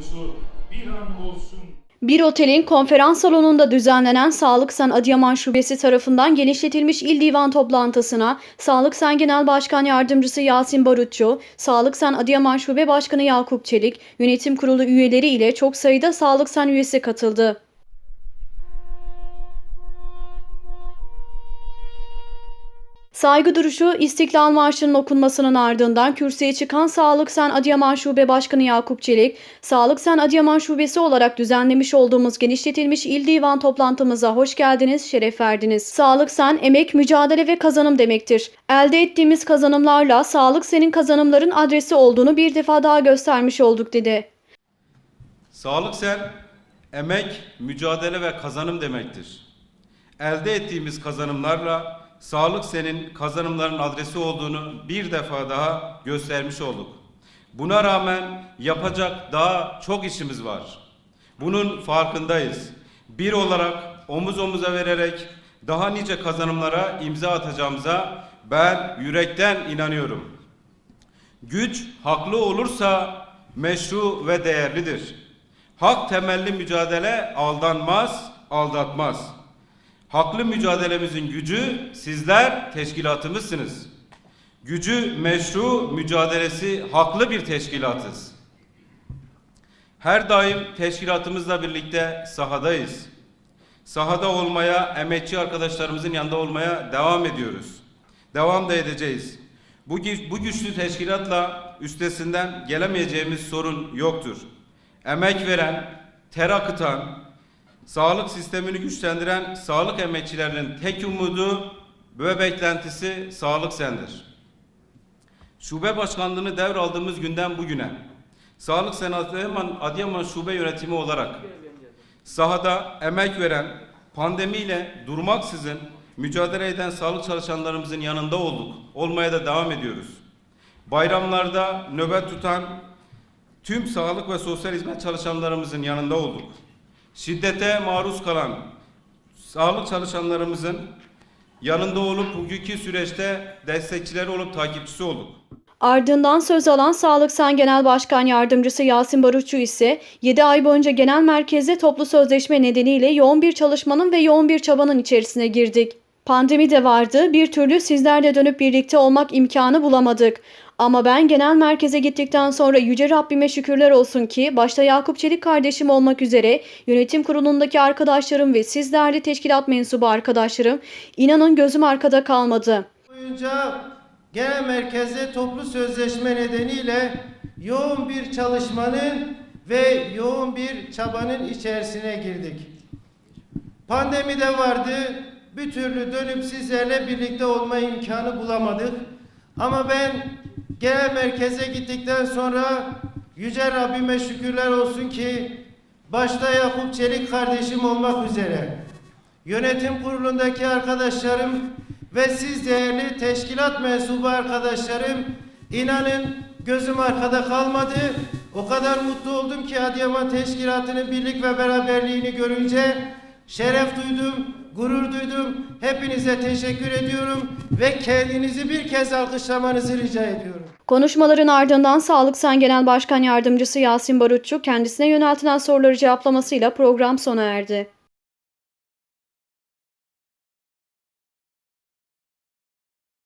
konusu bir an olsun Bir otelin konferans salonunda düzenlenen Sağlık Sen Adıyaman Şubesi tarafından genişletilmiş il divan toplantısına Sağlık Sen Genel Başkan Yardımcısı Yasin Barutçu, Sağlık Sen Adıyaman Şube Başkanı Yakup Çelik, yönetim kurulu üyeleri ile çok sayıda Sağlık Sen üyesi katıldı. Saygı duruşu İstiklal Marşı'nın okunmasının ardından kürsüye çıkan Sağlık Sen Adıyaman Şube Başkanı Yakup Çelik, Sağlık Sen Adıyaman Şubesi olarak düzenlemiş olduğumuz genişletilmiş il divan toplantımıza hoş geldiniz, şeref verdiniz. Sağlık Sen, emek, mücadele ve kazanım demektir. Elde ettiğimiz kazanımlarla Sağlık Sen'in kazanımların adresi olduğunu bir defa daha göstermiş olduk dedi. Sağlık sen emek, mücadele ve kazanım demektir. Elde ettiğimiz kazanımlarla sağlık senin kazanımların adresi olduğunu bir defa daha göstermiş olduk. Buna rağmen yapacak daha çok işimiz var. Bunun farkındayız. Bir olarak omuz omuza vererek daha nice kazanımlara imza atacağımıza ben yürekten inanıyorum. Güç haklı olursa meşru ve değerlidir. Hak temelli mücadele aldanmaz, aldatmaz. Haklı mücadelemizin gücü sizler teşkilatımızsınız. Gücü meşru, mücadelesi haklı bir teşkilatız. Her daim teşkilatımızla birlikte sahadayız. Sahada olmaya, emekçi arkadaşlarımızın yanında olmaya devam ediyoruz. Devam da edeceğiz. Bu, bu güçlü teşkilatla üstesinden gelemeyeceğimiz sorun yoktur. Emek veren, ter akıtan, sağlık sistemini güçlendiren sağlık emekçilerinin tek umudu ve beklentisi sağlık sendir. Şube başkanlığını devraldığımız günden bugüne Sağlık Sen Adıyaman, Adıyaman Şube Yönetimi olarak sahada emek veren, pandemiyle durmaksızın mücadele eden sağlık çalışanlarımızın yanında olduk. Olmaya da devam ediyoruz. Bayramlarda nöbet tutan tüm sağlık ve sosyal hizmet çalışanlarımızın yanında olduk. Şiddete maruz kalan sağlık çalışanlarımızın yanında olup bugünkü süreçte destekçileri olup takipçisi olduk. Ardından söz alan Sağlık Sen Genel Başkan Yardımcısı Yasin Barutçu ise 7 ay boyunca genel merkezde toplu sözleşme nedeniyle yoğun bir çalışmanın ve yoğun bir çabanın içerisine girdik. Pandemi de vardı, bir türlü sizlerle dönüp birlikte olmak imkanı bulamadık. Ama ben genel merkeze gittikten sonra Yüce Rabbime şükürler olsun ki başta Yakup Çelik kardeşim olmak üzere yönetim kurulundaki arkadaşlarım ve siz değerli teşkilat mensubu arkadaşlarım inanın gözüm arkada kalmadı. boyunca genel merkezde toplu sözleşme nedeniyle yoğun bir çalışmanın ve yoğun bir çabanın içerisine girdik. Pandemi de vardı. Bir türlü dönüp sizlerle birlikte olma imkanı bulamadık. Ama ben genel merkeze gittikten sonra Yüce Rabbime şükürler olsun ki başta Yakup Çelik kardeşim olmak üzere yönetim kurulundaki arkadaşlarım ve siz değerli teşkilat mensubu arkadaşlarım inanın gözüm arkada kalmadı. O kadar mutlu oldum ki Adıyaman Teşkilatı'nın birlik ve beraberliğini görünce şeref duydum, gurur duydum. Hepinize teşekkür ediyorum ve kendinizi bir kez alkışlamanızı rica ediyorum. Konuşmaların ardından Sağlık Sen Genel Başkan Yardımcısı Yasin Barutçu kendisine yöneltilen soruları cevaplamasıyla program sona erdi.